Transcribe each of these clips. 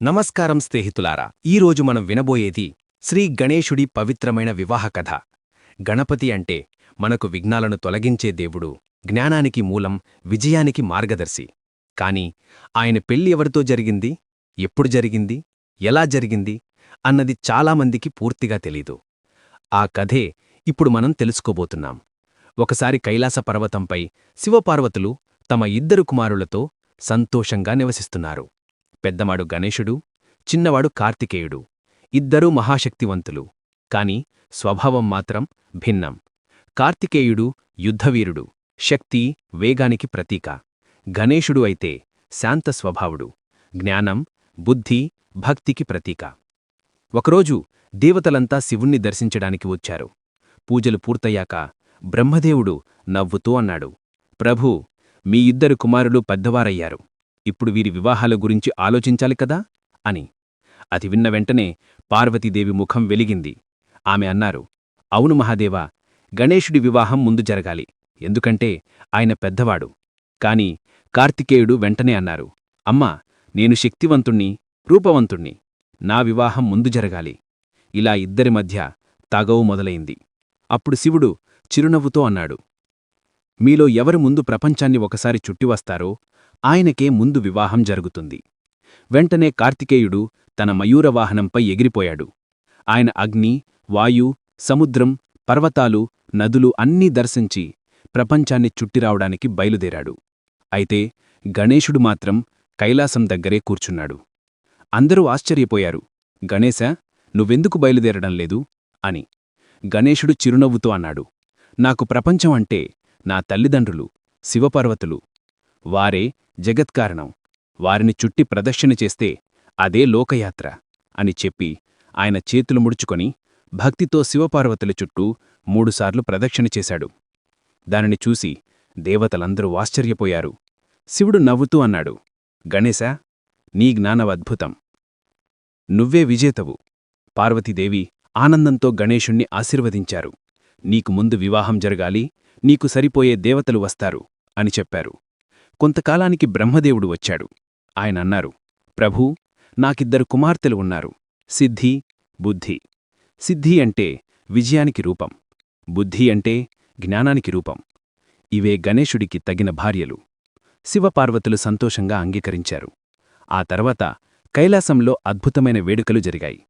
నమస్కారం స్నేహితులారా ఈరోజు మనం వినబోయేది శ్రీ గణేశుడి పవిత్రమైన వివాహ కథ. గణపతి అంటే మనకు విఘ్నాలను తొలగించే దేవుడు జ్ఞానానికి మూలం విజయానికి మార్గదర్శి. కాని ఆయన పెళ్ళి ఎవరితో జరిగింది ఎప్పుడు జరిగింది ఎలా జరిగింది అన్నది చాలామందికి పూర్తిగా తెలీదు. ఆ కథే ఇప్పుడు మనం తెలుసుకోబోతున్నాం. ఒకసారి కైలాస పర్వతంపై శివపార్వతులు తమ ఇద్దరు కుమారులతో సంతోషంగా నివసిస్తున్నారు. పెద్దవాడు గణేశుడు చిన్నవాడు కార్తికేయుడు. ఇద్దరూ మహాశక్తివంతులు. కాని స్వభావం మాత్రం భిన్నం. కార్తికేయుడు యుద్ధవీరుడు. శక్తి వేగానికి ప్రతీక. గణేశుడు అయితే శాంత స్వభావుడు. జ్ఞానం బుద్ధి భక్తికి ప్రతీక. ఒకరోజు దేవతలంతా శివుణ్ణి దర్శించడానికి వచ్చారు. పూజలు పూర్తయ్యాక బ్రహ్మదేవుడు నవ్వుతూ అన్నాడు ప్రభూ మీ ఇద్దరు కుమారులు పెద్దవారయ్యారు. ఇప్పుడు వీరి వివాహాల గురించి ఆలోచించాలి కదా? అని. అది విన్న వెంటనే పార్వతీదేవి ముఖం వెలిగింది. ఆమె అన్నారు అవును మహాదేవా గణేశుడి వివాహం ముందు జరగాలి. ఎందుకంటే ఆయన పెద్దవాడు. కాని కార్తికేయుడు వెంటనే అన్నారు అమ్మా నేను శక్తివంతుణ్ణి రూపవంతుణ్ణి. నా వివాహం ముందు జరగాలి. ఇలా ఇద్దరి మధ్య తగవు మొదలైంది. అప్పుడు శివుడు చిరునవ్వుతో అన్నాడు మీలో ఎవరు ముందు ప్రపంచాన్ని ఒకసారి చుట్టివస్తారో ఆయనకే ముందు వివాహం జరుగుతుంది. వెంటనే కార్తికేయుడు తన మయూరవాహనంపై ఎగిరిపోయాడు. ఆయన అగ్ని వాయు సముద్రం పర్వతాలు నదులు అన్నీ దర్శించి ప్రపంచాన్ని చుట్టిరావడానికి బయలుదేరాడు. అయితే గణేశుడు మాత్రం కైలాసం దగ్గరే కూర్చున్నాడు. అందరూ ఆశ్చర్యపోయారు. గణేశ నువ్వెందుకు బయలుదేరడం లేదు? అని. గణేశుడు చిరునవ్వుతో అన్నాడు. నాకు ప్రపంచం అంటే నా తల్లిదండ్రులు శివపర్వతులు. వారే జగత్కారణం. వారిని చుట్టి ప్రదక్షిణ చేస్తే అదే లోకయాత్ర అని చెప్పి ఆయన చేతులు ముడుచుకొని భక్తితో శివపార్వతుల చుట్టూ మూడుసార్లు ప్రదక్షిణ చేశాడు. దానిని చూసి దేవతలందరూ ఆశ్చర్యపోయారు. శివుడు నవ్వుతూ అన్నాడు గణేశ నీ జ్ఞానవద్భుతం నువ్వే విజేతవు. పార్వతీదేవి ఆనందంతో గణేశుణ్ణి ఆశీర్వదించారు. నీకు ముందు వివాహం జరగాలి నీకు సరిపోయే దేవతలు వస్తారు అని చెప్పారు. కొంతకాలానికి బ్రహ్మదేవుడు వచ్చాడు. ఆయన అన్నారు ప్రభూ నాకిద్దరు కుమార్తెలు ఉన్నారు. సిద్ధి బుద్ధి. సిద్ధి అంటే విజయానికి రూపం. బుద్ధి అంటే జ్ఞానానికి రూపం. ఇవే గణేశుడికి తగిన భార్యలు. శివపార్వతులు సంతోషంగా అంగీకరించారు. ఆ తర్వాత కైలాసంలో అద్భుతమైన వేడుకలు జరిగాయి.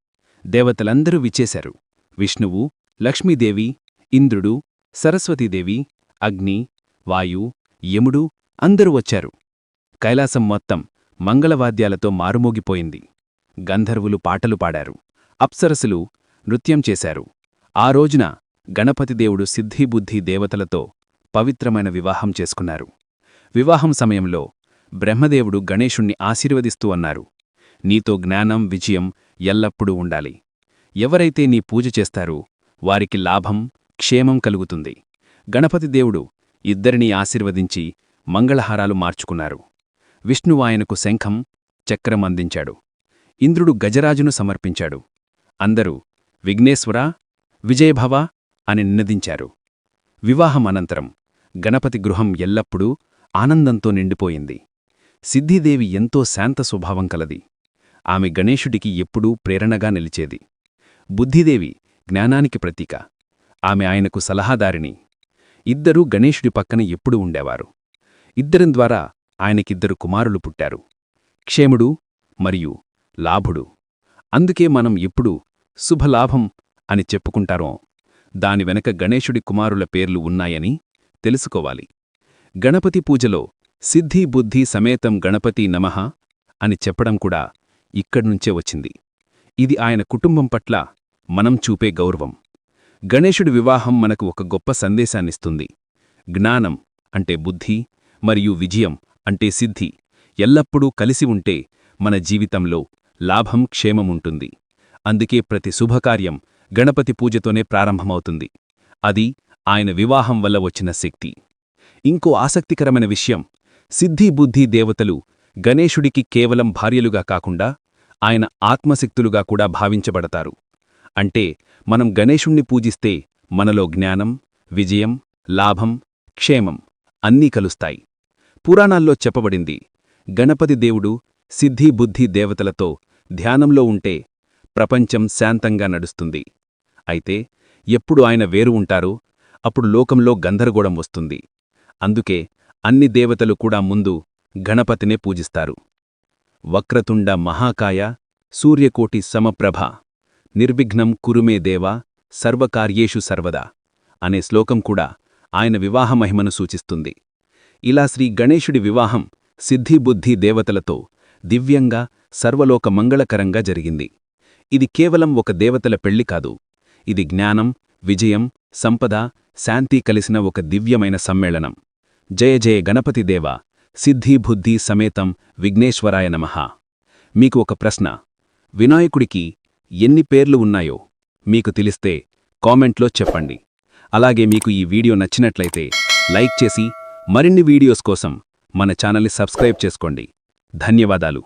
దేవతలందరూ విచ్చేశారు. విష్ణువు లక్ష్మీదేవి ఇంద్రుడు సరస్వతీదేవి అగ్ని వాయు యముడు అందరూ వచ్చారు. కైలాసం మొత్తం మంగళవాద్యాలతో మారుమోగిపోయింది. గంధర్వులు పాటలు పాడారు. అప్సరసులు నృత్యం చేశారు. ఆ రోజున గణపతిదేవుడు సిద్ధిబుద్ధి దేవతలతో పవిత్రమైన వివాహం చేసుకున్నారు. వివాహం సమయంలో బ్రహ్మదేవుడు గణేశుణ్ణి ఆశీర్వదిస్తూ అన్నారు. నీతో జ్ఞానం విజయం ఎల్లప్పుడూ ఉండాలి. ఎవరైతే నీ పూజ చేస్తారో వారికి లాభం క్షేమం కలుగుతుంది. గణపతిదేవుడు ఇద్దరినీ ఆశీర్వదించి మంగళహారాలు మార్చుకున్నారు. విష్ణువాయనకు శంఖం చక్రం అందించాడు. ఇంద్రుడు గజరాజును సమర్పించాడు. అందరూ విఘ్నేశ్వరా విజయభవ అని నినదించారు. వివాహం అనంతరం గణపతి గృహం ఎల్లప్పుడూ ఆనందంతో నిండిపోయింది. సిద్ధిదేవి ఎంతో శాంత స్వభావం కలది. ఆమె గణేశుడికి ఎప్పుడూ ప్రేరణగా నిలిచేది. బుద్ధిదేవి జ్ఞానానికి ప్రతీక. ఆమె ఆయనకు సలహాదారిని ఇద్దరూ గణేశుడి పక్కన ఎప్పుడూ ఉండేవారు. ఇద్దరం ద్వారా ఆయనకిద్దరు కుమారులు పుట్టారు. క్షేముడు మరియు లాభుడు. అందుకే మనం ఎప్పుడు శుభలాభం అని చెప్పుకుంటారో దాని వెనక గణేశుడి కుమారుల పేర్లు ఉన్నాయని తెలుసుకోవాలి. గణపతి పూజలో సిద్ధి బుద్ధి సమేతం గణపతి నమః అని చెప్పడం కూడా ఇక్కడ్నుంచే వచ్చింది. ఇది ఆయన కుటుంబం పట్ల మనం చూపే గౌరవం. గణేశుడి వివాహం మనకు ఒక గొప్ప సందేశాన్నిస్తుంది. జ్ఞానం అంటే బుద్ధి మరియు విజయం అంటే సిద్ధి ఎల్లప్పుడూ కలిసి ఉంటే మన జీవితంలో లాభం క్షేమముంటుంది అందుకే ప్రతి శుభకార్యం గణపతి పూజతోనే ప్రారంభమవుతుంది. అది ఆయన వివాహం వల్ల వచ్చిన శక్తి. ఇంకో ఆసక్తికరమైన విషయం సిద్ధి బుద్ధి దేవతలు గణేశుడికి కేవలం భార్యలుగా కాకుండా ఆయన ఆత్మశక్తులుగా కూడా భావించబడతారు. అంటే మనం గణేశుణ్ణి పూజిస్తే మనలో జ్ఞానం విజయం లాభం క్షేమం అన్నీ కలుస్తాయి. పురాణాల్లో చెప్పబడింది గణపతి దేవుడు సిద్ధి బుద్ధి దేవతలతో ధ్యానంలో ఉంటే ప్రపంచం శాంతంగా నడుస్తుంది. అయితే ఎప్పుడు ఆయన వేరు ఉంటారో అప్పుడు లోకంలో గందరగోళం వస్తుంది. అందుకే అన్ని దేవతలు కూడా ముందు గణపతినే పూజిస్తారు. వక్రతుండ మహాకాయ సూర్యకోటి సమప్రభ నిర్విఘ్నం కురుమే దేవా సర్వకార్యేషు సర్వదా అనే శ్లోకం కూడా ఆయన వివాహ మహిమను సూచిస్తుంది. ఇలా శ్రీ గణేశుడి వివాహం సిద్ధిబుద్ధి దేవతలతో దివ్యంగా సర్వలోక మంగళకరంగా జరిగింది. ఇది కేవలం ఒక దేవతల పెళ్ళి కాదు. ఇది జ్ఞానం విజయం సంపద శాంతి కలిసిన ఒక దివ్యమైన సమ్మేళనం. జయ జయ గణపతి దేవ సిద్ధిబుద్ధి సమేతం విఘ్నేశ్వరాయ నమ. మీకు ఒక ప్రశ్న. వినాయకుడికి ఎన్ని పేర్లు ఉన్నాయో మీకు తెలిస్తే కామెంట్లో చెప్పండి. అలాగే మీకు ఈ వీడియో నచ్చినట్లయితే లైక్ చేసి మరిన్ని వీడియోస్ కోసం మన ఛానల్ని సబ్స్క్రైబ్ చేసుకోండి. ధన్యవాదాలు.